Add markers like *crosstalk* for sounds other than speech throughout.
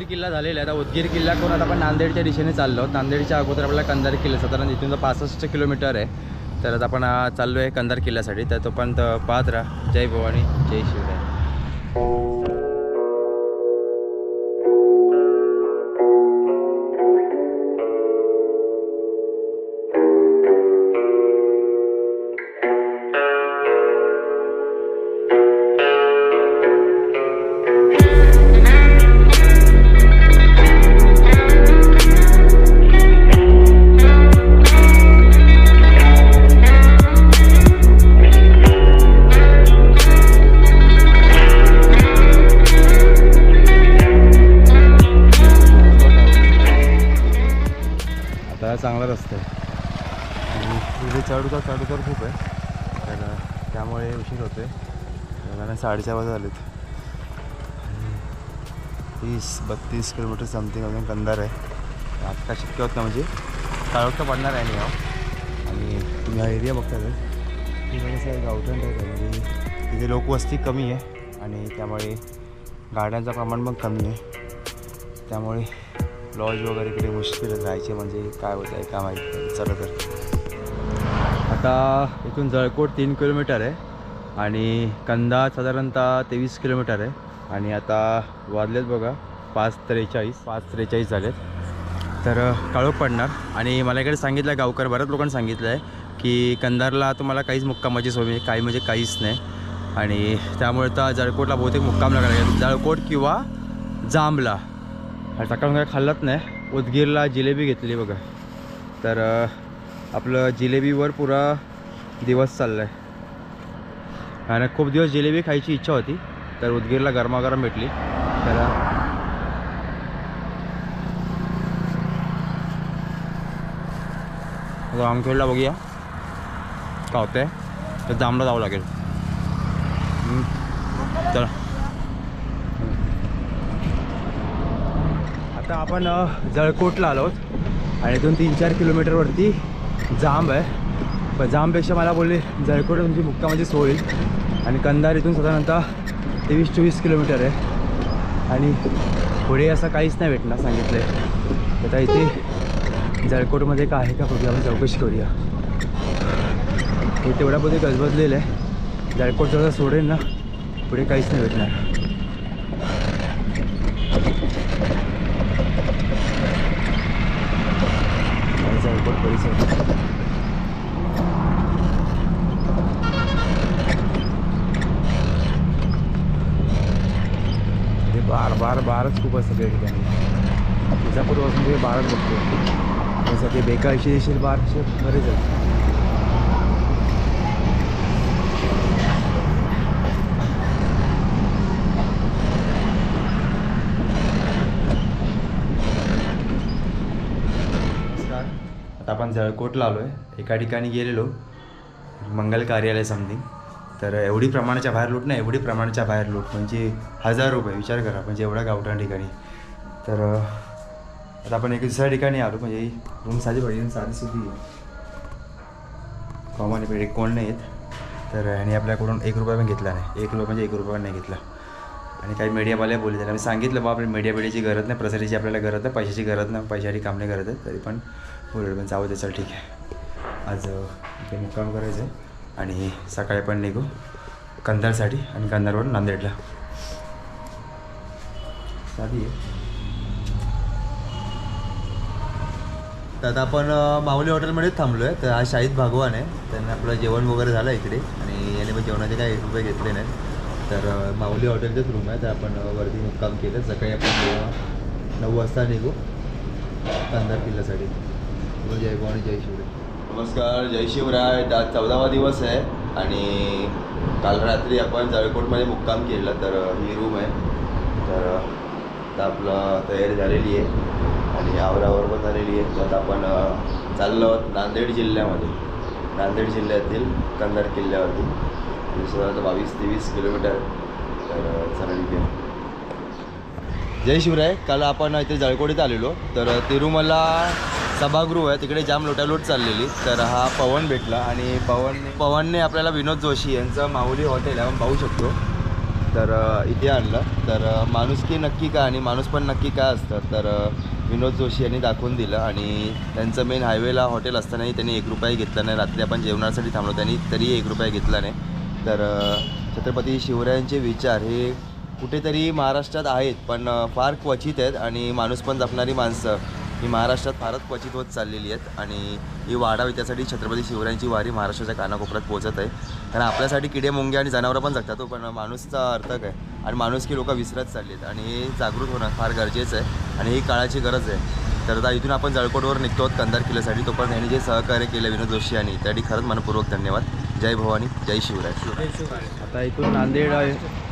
उदगीर किल्ला झालेला आहे. आता उदगीर किल्ला करून आता आपण नांदेडच्या दिशेने चाललो नांदेडच्या अगोदर आपल्याला कंधार किल्ला साधारण इथून तर पासष्ट किलोमीटर आहे. तर आता आपण चाललो आहे कंधार किल्ल्यासाठी. तर तोपर्यंत पाहत राहा. जय भवानी जय शिवराय. साडेचार वाजता आलेत. तीस बत्तीस किलोमीटर समथिंग अजून कंदार आहे. आत्ता शक्य होत ना म्हणजे काळोख पडणार आहे नाही आणि तुम्ही हा एरिया बघता तर तिथे कसं गावठण टाईप आहे म्हणजे तिथे लोकवस्ती कमी आहे आणि त्यामुळे गाड्यांचं प्रमाण पण कमी आहे. त्यामुळे लॉज वगैरे इकडे मुश्किल राहायचे म्हणजे काय होतं आहे काय माहीत चला तर. आता इथून जळकोट तीन किलोमीटर आहे. आणि कंदा साधारणतः तेवीस किलोमीटर आहे. आणि आता वाजलेत बघा पाच त्रेचाळीस पाच त्रेचाळीस झालेत. तर काळोख पडणार. आणि मला इकडे सांगितलं आहे गावकर बऱ्याच लोकांनी सांगितलं आहे की कंधारला तुम्हाला काहीच मुक्कामाची सोय काही म्हणजे काहीच नाही. आणि त्यामुळे तर जळकोटला बहुतेक मुक्काम लागला जळकोट किंवा जांबला सकाळून काय खाल्लंच नाही. उदगीरला जिलेबी घेतली बघा. तर आपलं जिलेबीवर पुरा दिवस चालला आहे आणि खूप दिवस जिलेबी खायची इच्छा होती तर उदगीरला गरमागरम भेटली. तर रामखेडला बघूया. का होतंय तर जामला जावं लागेल. चला. आता आपण जळकोटला आलो आहोत. आणि इथून तीन चार किलोमीटरवरती जांब आहे. पण जामपेक्षा मला बोलले जळकोट तुमची मुक्कामाची सोय होईल. आणि कंधार इथून साधारणतः तेवीस चोवीस किलोमीटर आहे. आणि पुढे असं काहीच नाही भेटणार सांगितलं आहे आता इथे जळकोटमध्ये काय आहे का बघूया आपण चौकशी करूया. हे तेवढ्यामध्ये गजबजलेलं आहे. जळकोट जवळ सोडेल ना पुढे काहीच नाही भेटणार आणि जळकोट परिसर ते बार बारच खूप असतं सगळ्या ठिकाणी. विजापूरपासून ते बारच बघतो जसं ते बेकाळशी देशील बार बरेच आहेत. आता आपण जळकोटला आलो आहे एका ठिकाणी गेलेलो. मंगल कार्यालय समथिंग. तर एवढी प्रमाणाच्या बाहेर लूट नाही एवढी प्रमाणाच्या बाहेर लूट. म्हणजे हजार रुपये विचार करा म्हणजे एवढ्या गावठाण ठिकाणी. तर आता आपण एक दुसऱ्या ठिकाणी आलो म्हणजे रूम साधी पाहिजे साधी सुधी कॉमन पेड कोण नाही आहेत तर ह्याने आपल्याकडून एक रुपया पण घेतला नाही. एक रुपया म्हणजे एक रुपया पण नाही घेतला. आणि काही मीडियावाले बोलले त्याला मी सांगितलं बा आपल्याला मीडिया बिडियाची गरज नाही प्रसारीची आपल्याला गरज नाही पैशाची गरज नाही पैशाची काम नाही गरज आहे तरी पण बोलले पण जाऊ दे चल ठीक आहे. आज इथे मुक्काम करायचं आहे आणि सकाळी पण निघू कंधारसाठी आणि कंधारवरून नांदेडला. साधी तर आता आपण माऊली हॉटेलमध्येच थांबलो आहे तर हा शाहीद भागवान आहे. त्यांना आपलं जेवण वगैरे झालं इकडे. आणि याने पण जेवणाचे काही एक रुपये घेतले नाहीत. तर माऊली हॉटेलचेच रूम आहे तर आपण वरती मुक्काम केलं. सकाळी आपण नऊ वाजता निघू. कंधार किल्ल्यासाठी जय भवानी जय शिवराय. नमस्कार जय शिवराय. आज चौदावा दिवस आहे आणि काल रात्री आपण जळकोटमध्ये मुक्काम केला तर ही रूम आहे. तर आता आपलं तयारी झालेली आहे आणि आवरावर पण झालेली आहे. तर आता आपण चाललो आहोत नांदेड जिल्ह्यामध्ये. नांदेड जिल्ह्यातील कंधार किल्ल्यावरती. आणि साधारणतः बावीस तेवीस किलोमीटर तर चालली जय शिवराय. काल आपण इथे जळकोडीत आलेलो. तर तिरुमला सभागृह आहे तिकडे जाम लोटालोट चाललेली. तर हा पवन भेटला आणि पवन पवनने आपल्याला विनोद जोशी यांचं माऊली हॉटेल आहे आपण पाहू शकतो. तर इथे आणलं. तर माणूस माणुसकी नक्की काय आणि माणूस पण नक्की काय असतं तर विनोद जोशी यांनी दाखवून दिलं आणि त्यांचं मेन हायवेला हॉटेल असतानाही त्यांनी एक रुपयाही घेतला नाही. रात्री आपण जेवणासाठी थांबलो त्यांनी तरीही एक रुपया घेतला नाही. तर छत्रपती शिवरायांचे विचार हे कुठेतरी महाराष्ट्रात आहेत पण फार क्वचित आहेत आणि माणूस पण जपणारी माणसं ही महाराष्ट्रात फारच क्वचित होत चाललेली आहेत आणि ही वाढावी त्यासाठी छत्रपती शिवरायांची वारी महाराष्ट्राच्या कानाकोपऱ्यात पोहोचत आहे. कारण आपल्यासाठी किडे मुंगे आणि जनावरं पण जगतात हो, पण माणूसचा अर्थ काय आणि माणूस की लोक विसरत चालली आहेत आणि हे जागृत होणं फार गरजेचं आहे आणि ही काळाची गरज आहे. तर आता इथून आपण जळकोटवर निघतो आहोत कंधार किल्ल्यासाठी. तो पण यांनी जे सहकार्य केलं विनोद जोशी यांनी त्यासाठी खरंच मनपूर्वक धन्यवाद. जय भवानी जय शिवराय. आता इथून नांदेड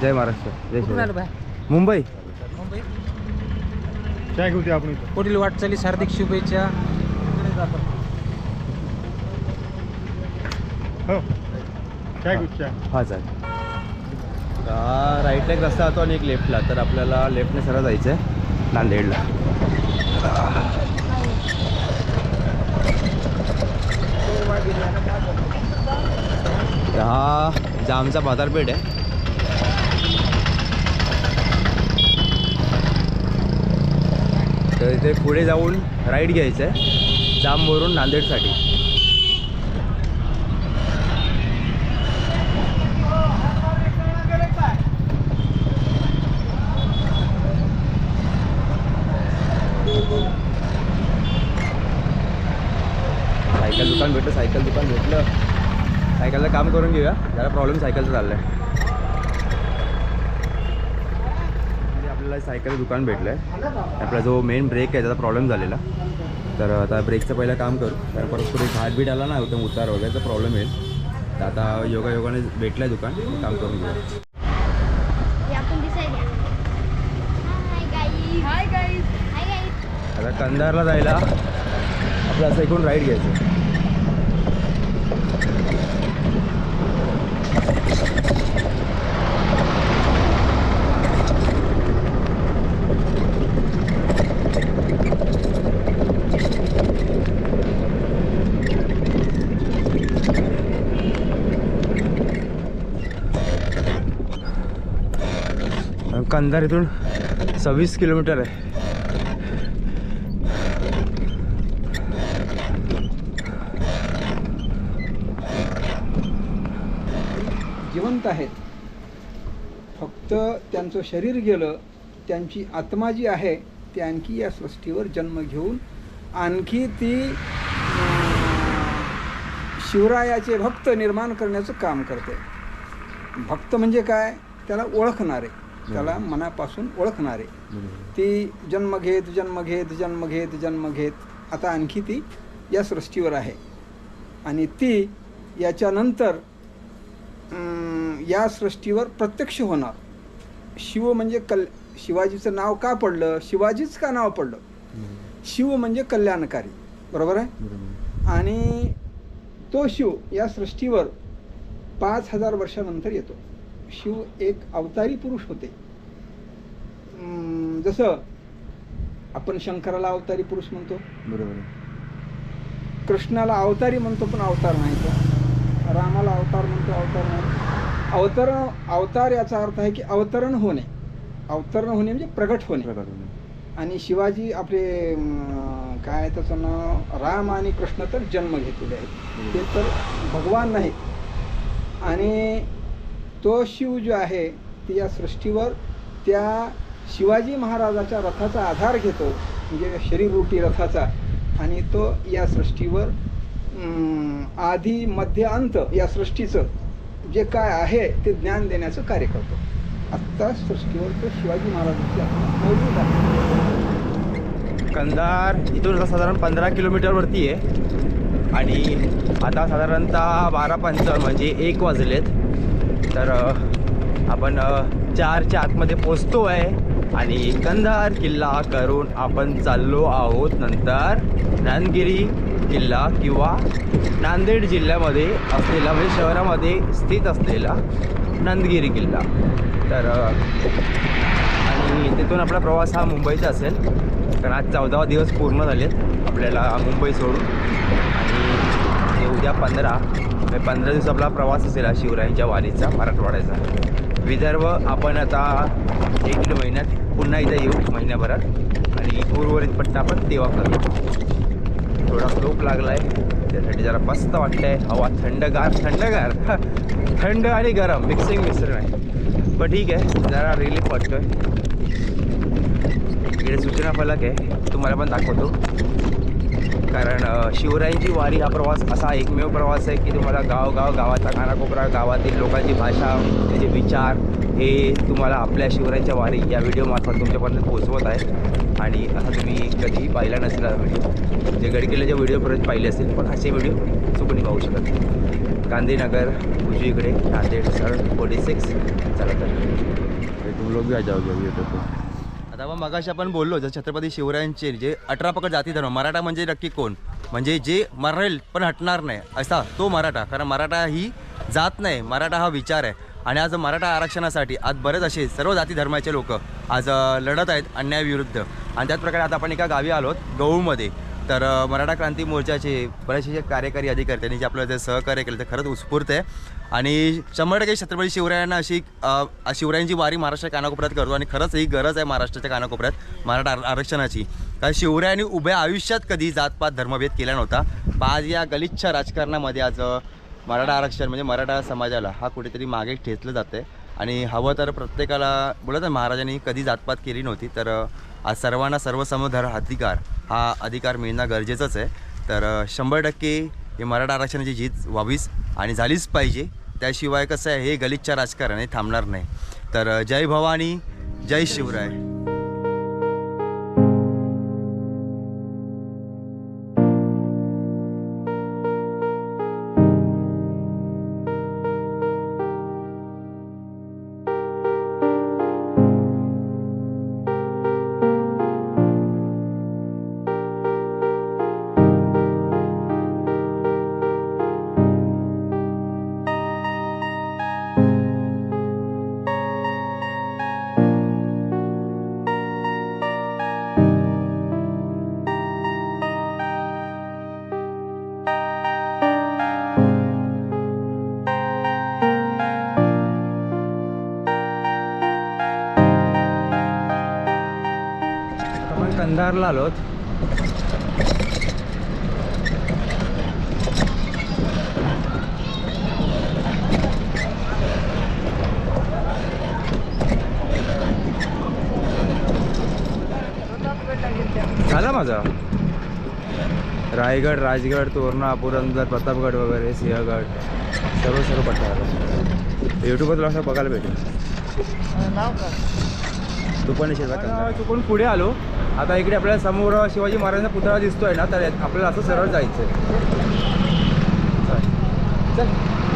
जय महाराष्ट्र. जय बाय मुंबई? मुंबई. काय घेऊ ते आपण इथं? पुढील वाटचालीस हार्दिक शुभेच्छा. हो. काय घेऊ हा चालेल हा राईटला एक रस्ता जातो आणि एक लेफ्टला तर आपल्याला लेफ्टने सरळ जायचं आहे नांदेडला. हा जामचा बाजारपेठ आहे. तर इथे पुढे जाऊन राईड घ्यायचं आहे. जामवरून नांदेडसाठी. सायकल दुकान भेटलं सायकल दुकान भेटलं. सायकलचं काम करून घेऊया. जरा प्रॉब्लेम सायकलचा चालला आहे आपल्याला सायकल दुकान भेटलं आहे आपला जो मेन ब्रेक आहे त्याचा प्रॉब्लेम झालेला. तर आता ब्रेकचं पहिलं काम करू. कारण परत पुढे घाट बीट आला ना एकदम उतार वगैरे तर प्रॉब्लेम येईल. तर आता योगा योगाने भेटलं आहे दुकान काम करून हे गाईज आता कंधारला जायला आपलं असं इकडून राईड घ्यायचं. अंधार इथून सव्वीस किलोमीटर आहे. जिवंत आहेत. फक्त त्यांचं शरीर गेलं त्यांची आत्मा जी आहे ती आणखी या सृष्टीवर जन्म घेऊन आणखी ती शिवरायाचे भक्त निर्माण करण्याचं काम करते. भक्त म्हणजे काय? त्याला ओळखणारे. त्याला मनापासून ओळखणारे. ती जन्म घेत जन्म घेत जन्म घेत जन्म घेत आता आणखी ती या सृष्टीवर आहे. आणि ती याच्यानंतर या सृष्टीवर प्रत्यक्ष होणार. शिव म्हणजे कल शिवाजीचं नाव का पडलं? शिवाजीच का नाव पडलं? शिव म्हणजे कल्याणकारी. बरोबर आहे? आणि तो शिव या सृष्टीवर पाच हजार वर्षानंतर येतो. शिव एक अवतारी पुरुष होते. जसं आपण शंकराला अवतारी पुरुष म्हणतो. बरोबर कृष्णाला अवतारी म्हणतो पण अवतार नाही तो. रामाला अवतार म्हणतो अवतार नाही अवतरण अवतार याचा अर्थ आहे की अवतरण होणे. अवतरण होणे म्हणजे प्रगट होणे. प्रकार होणे. आणि शिवाजी आपले काय त्याचं नाव? राम आणि कृष्ण तर जन्म घेतलेले आहेत. ते तर भगवान नाहीत. आणि तो शिव जो आहे ते या सृष्टीवर त्या शिवाजी महाराजाच्या रथाचा आधार घेतो म्हणजे शरीररूपी रथाचा. आणि तो या सृष्टीवर आधी मध्य अंत या सृष्टीचं जे काय आहे ते ज्ञान देण्याचं कार्य करतो. आत्ता सृष्टीवर तो शिवाजी महाराजांच्या मौजूद आहे. कंधार इथून साधारण पंधरा किलोमीटरवरती आहे. आणि आता साधारणतः बारा पंच म्हणजे एक वाजलेत. तर आपण चारच्या आतमध्ये पोचतो आहे आणि कंधार किल्ला करून आपण चाललो आहोत नंतर रानगिरी किल्ला किंवा नांदेड जिल्ह्यामध्ये असलेला म्हणजे शहरामध्ये स्थित असलेला नंदगिरी किल्ला. तर आणि तिथून आपला प्रवास हा मुंबईचा असेल. कारण आज चौदावा दिवस पूर्ण झालेत आपल्याला मुंबई सोडून. आणि उद्या पंधरा. पंधरा दिवस आपला प्रवास असेल हा शिवरायांच्या वारीचा मराठवाड्याचा. विदर्भ आपण आता एक दीड महिन्यात पुन्हा इथं येऊ महिन्याभरात. आणि उर्वरित पट्टा आपण तेव्हा करू. थोडा स्लोप लागला आहे त्यासाठी जरा मस्त वाटतंय. हवा थंडगार थंडगार. *laughs* थंड आणि गरम. मिक्सिंग मिक्सर आहे. पण ठीक आहे. जरा रिलीफ वाटतोय. इकडे सूचना फलक आहे. तुम्हाला पण दाखवतो. कारण शिवरायांची वारी हा प्रवास असा एकमेव प्रवास आहे की तुम्हाला गाव गाव गावाचा कानाकोपरा गावातील लोकांची भाषा त्याचे विचार हे तुम्हाला आपल्या शिवरायांच्या वारी या व्हिडिओमार्फत तुमच्यापर्यंत पोहोचवत आहे आणि असा तुम्ही कधीही पाहिला नसेल हा व्हिडिओ जे गडकिल्ल्याच्या व्हिडिओपर्यंत पाहिले असेल पण असे व्हिडिओ चुकून पाहू शकत नाही. गांधीनगर उजवीकडे नांदेड सर फोर्टी सिक्स चला तर. तुम लोग भी आ जाओगे अभी तो आता आपण मगाशी आपण बोललो जर छत्रपती शिवरायांचे जे अठरा पकड जाती धर्म मराठा म्हणजे नक्की कोण? म्हणजे जे मरेल पण हटणार नाही असा तो मराठा. कारण मराठा ही जात नाही मराठा हा विचार आहे. आणि आज मराठा आरक्षणासाठी आज बरेच असे सर्व जाती धर्माचे लोक आज लढत आहेत अन्यायाविरुद्ध. आणि त्याच प्रकारे आता आपण एका गावी आलोत गहूमध्ये. तर मराठा क्रांती मोर्चाचे बरेचसे कार्यकारी अधिकारी त्यांनी जे आपलं जे सहकार्य केलं ते खरंच उत्स्फूर्त आहे. आणि शंभर टक्के छत्रपती शिवरायांना अशी शिवरायांची वारी महाराष्ट्र कानाकोपऱ्यात करतो आणि खरंच ही गरज आहे महाराष्ट्राच्या कानाकोपऱ्यात मराठा आरक्षणाची. कारण शिवरायांनी उभ्या आयुष्यात कधी जातपात धर्मभेद केला नव्हता. आज या गलिच्छ राजकारणामध्ये आज मराठा आरक्षण म्हणजे मराठा समाजाला हा कुठेतरी मागे ठेचलं जातं आहे आणि हवं तर प्रत्येकाला बोलत महाराजांनी कधी जातपात केली नव्हती. तर आज सर्वांना सर्वसमधर अधिकार. हा अधिकार मिळणं गरजेचंच आहे. तर शंभर टक्के हे मराठा आरक्षणाची जीत व्हावीच आणि झालीच पाहिजे. त्याशिवाय कसं आहे हे गलिच्छ राजकारण हे थांबणार नाही. तर जय भवानी जय शिवराय. कंधारला आलोत. झाला माझा? रायगड राजगड तोरणा पुरंदर प्रतापगड वगैरे सिंहगड सर्व सर्व पट्टा यूट्यूबवर असं बघायला भेटेल. तू पण शेतात चुकून पुढे आलो. आता इकडे आपल्याला समोर शिवाजी महाराजांचा पुतळा दिसतोय ना तर आपल्याला असं सरळ जायचं चल.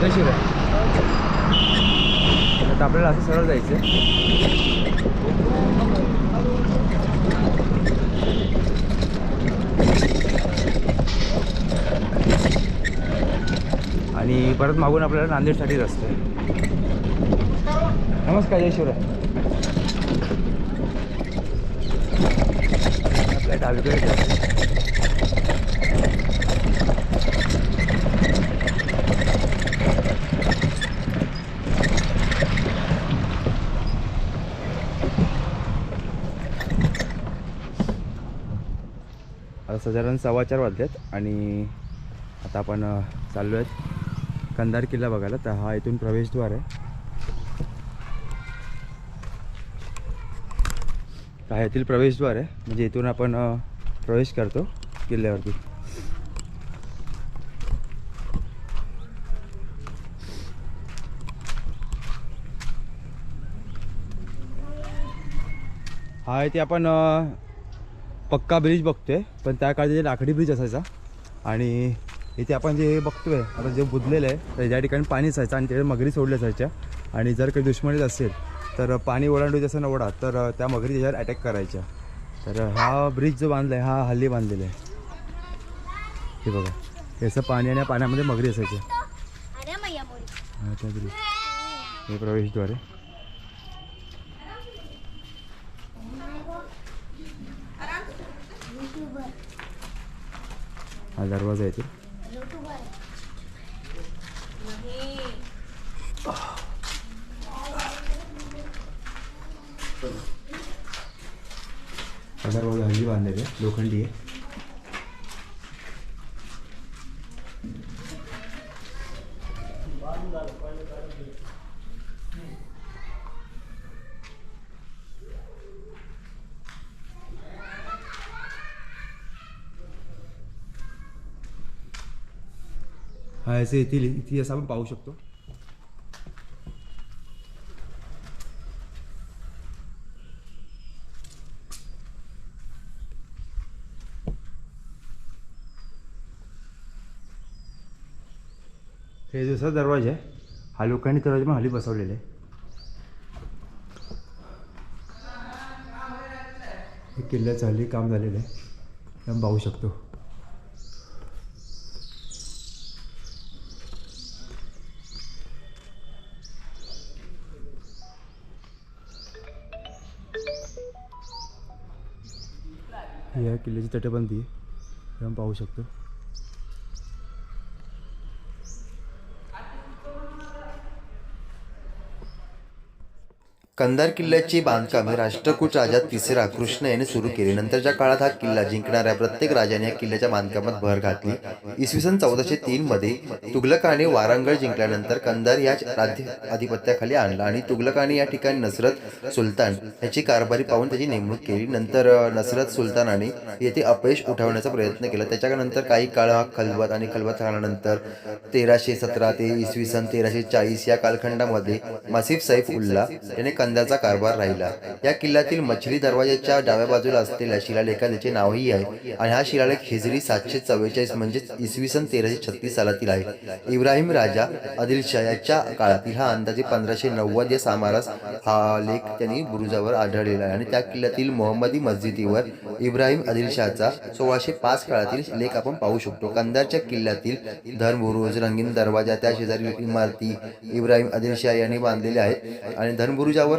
जय शिवराय. आता आपल्याला असं सरळ जायचं आणि परत मागून आपल्याला नांदेडसाठी रस्ता. आहे नमस्कार जय शिवराय. आपल्या डावीकडे आता साधारण सव्वा चार वाजलेत आणि आता आपण चाललो आहेत कंदार किल्ला बघायला. तर हा इथून प्रवेशद्वार आहे. येथील प्रवेशद्वार आहे. म्हणजे इथून आपण प्रवेश करतो किल्ल्यावरती. हा इथे आपण पक्का ब्रिज बघतोय पण त्या काळी लाकडी ब्रिज असायचा. आणि इथे आपण जे बघतोय आता जे बुजलेलं आहे तर ज्या ठिकाणी पाणी असायचं आणि तिथे मगरी सोडल्या जायच्या. आणि जर काही दुश्मनीत असेल तर पाणी ओलांडू जसं नवडा तर त्या मगरी त्याच्यावर अटॅक करायच्या. तर हा ब्रिज जो बांधला आहे हा हल्ली बांधलेला आहे. हे बघा. याचं पाणी आणि पाण्यामध्ये मगरी असायचे. हा, त्या हे प्रवेशद्वारे हा दरवाजा येतो हा दरवाजा हल्ली आहे लोखंडी आहे. हा याचे येथील इतिहास आपण पाहू शकतो. दुसरा दरवाजा आहे. हा लोकांनी दरवाजा पण हल्ली बसवलेला आहे. हे किल्ल्याचं हल्ली काम झालेलं आहे. आपण पाहू शकतो. या किल्ल्याची तटबंदी आहे. आपण पाहू शकतो. कंधार किल्ल्याची बांधकामे राष्ट्रकूट राजा तिसरा कृष्ण याने सुरू केली. नंतरच्या काळात हा किल्ला जिंकणाऱ्या प्रत्येक राजाने या किल्ल्याच्या बांधकामात भर घातली. इसवी सन चौदाशे तीन मध्ये तुघलकाने वारंगळ जिंकल्यानंतर कंधार या राज्य अधिपत्याखाली आणला आणि तुघलकाने या ठिकाणी नसरत सुलतान याची कारभारी पाहून त्याची नेमणूक केली. नंतर नसरत सुलतानाने येथे अपयश उठवण्याचा प्रयत्न केला. त्याच्यानंतर काही काळ हा खलबत आणि खलबत झाल्यानंतर तेराशे सतरा ते इसवी सन तेराशे चाळीस या कालखंडामध्ये मासिफ सैफ उल्ला याने कंदाचा कारभार राहिला. या किल्ल्यातील मछली दरवाजाच्या डाव्या बाजूला असलेल्या शिलालेखा त्याचे नावही आहे आणि हा शिलालेख हिजरी सातशे चव्वेचाळीस म्हणजे इसवी सन तेराशे छत्तीस सालातील आहे. इब्राहिम राजा आदिलशाह याच्या काळातील हा अंदाजे पंधराशे नव्वद या सामारास हा लेख त्यांनी बुरुजावर आढळलेला आहे आणि त्या किल्ल्यातील मोहम्मदी मस्जिदीवर इब्राहिम आदिलशहाचा सोळाशे पाच काळातील लेख आपण पाहू शकतो. कंदारच्या किल्ल्यातील धनबुरुज रंगीन दरवाजा त्या शेजारी इमारती इब्राहिम आदिलशाह यांनी बांधलेल्या आहेत आणि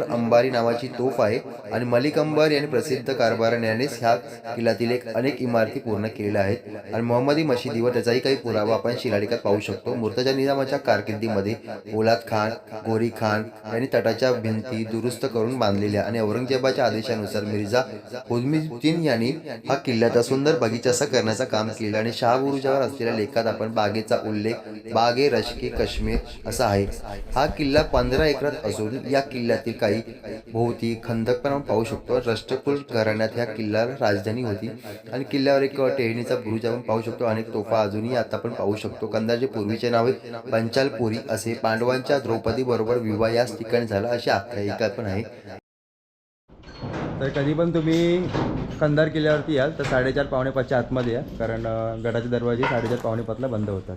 धनबुरुजावर अंबारी नावाची तोफ आहे आणि मलिक अंबारी आणि प्रसिद्ध कारभारण्यानेच ह्या किल्ल्यातील एक अनेक इमारती पूर्ण केलेल्या आहेत. आणि मोहम्मदी मशिदीवर त्याचाही काही पुरावा आपण शिलालेखात पाहू शकतो. मुर्तजा निजामाच्या कारकिर्दीमध्ये ओलाद खान गोरी खान यांनी तटाच्या भिंती दुरुस्त करून बांधलेल्या आणि औरंगजेबाच्या आदेशानुसार मिर्झा हुजमुद्दीन यांनी हा किल्ल्याचा सुंदर बगीचासा करण्याचं काम केलं आणि शाहबुरुजावर असलेल्या लेखात आपण बागेचा उल्लेख बागे रशके काश्मीर असा आहे. हा किल्ला पंधरा एकरात असून या किल्ल्यातील काही भोवती खंदक पण आपण पाहू शकतो. राष्ट्रकुल घराण्यात ह्या किल्ल्याला राजधानी होती. आणि किल्ल्यावर एक टेहणीचा बुरुज आपण पाहू शकतो अनेक तोफा अजूनही आता आपण पाहू शकतो. कंदाचे पूर्वीचे नावे पंचालपुरी असे पांडवांच्या द्रौपदी बरोबर विवाह याच ठिकाणी झाला अशी आख्यायिका पण आहे. तर कधी पण तुम्ही कंधार किल्ल्यावरती याल तर साडेचार पावणे पाचच्या आतमध्ये या. कारण गडाचे दरवाजे साडेचार पावणे पाचला बंद होतात.